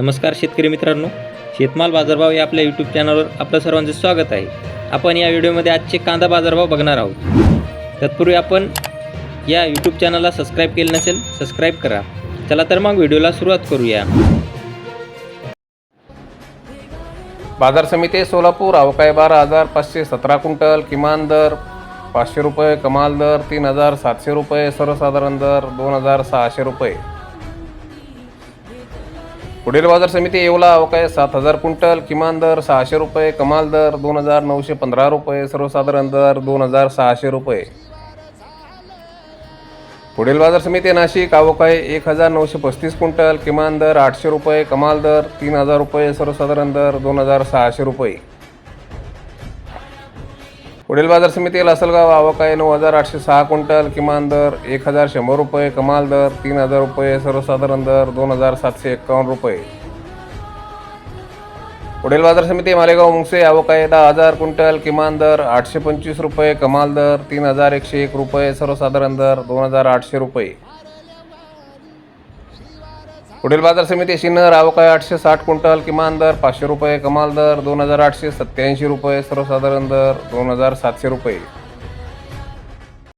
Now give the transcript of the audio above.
नमस्कार शेतकरी मित्रांनो शेतमाल बाजारभाव या आपल्या यूट्यूब चॅनलवर आपलं सर्वांचं स्वागत आहे. आपण या व्हिडिओमध्ये आजचे कांदा बाजारभाव बघणार आहोत. तत्पूर्वी आपण या यूट्यूब चॅनलला सबस्क्राईब केलं नसेल सबस्क्राईब करा. चला तर मग व्हिडिओला सुरुवात करूया. बाजार समिती सोलापूर अवकाळी बारा हजार पाचशे सतरा क्विंटल किमान दर पाचशे रुपये कमाल दर तीन हजार सातशे रुपये सर्वसाधारण दर दोन हजार सहाशे रुपये. पुढील बाजार समिती येवला अवकाय सात हजार क्विंटल किमान दर सहाशे रुपये कमाल दर दोन हजार नऊशे पंधरा रुपये सर्वसाधारण दर दोन हजार सहाशे रुपये. पुढील बाजार समिती नाशिक अवकाय एक हजार नऊशे पस्तीस क्विंटल किमान दर आठशे रुपये कमाल दर तीन हजार रुपये सर्वसाधारण दर दोन हजार सहाशे रुपये. पुढील बाजार समितीला समिती लासलगाव अवकाळी नऊ हजार आठशे सहा क्विंटल किमान दर एक हजार शंभर रुपये कमाल दर तीन हजार रुपये सर्वसाधारण दर दोन हजार सातशे एक्कावन्न रुपये. पुढील बाजार समिती मालेगाव मुंगसे अवकाळी दहा हजार क्विंटल किमान दर आठशे पंचवीस रुपये कमाल दर तीन हजार एकशे एक रुपये सर्वसाधारण दर दोन हजार आठशे रुपये. पुढील बाजार समिती सिन्नर अवकाळी आठशे साठ क्विंटल किमान दर पाचशे रुपये कमाल दर दोन हजार आठशे सत्याऐंशी रुपये सर्वसाधारण दर दोन हजार सातशे रुपये.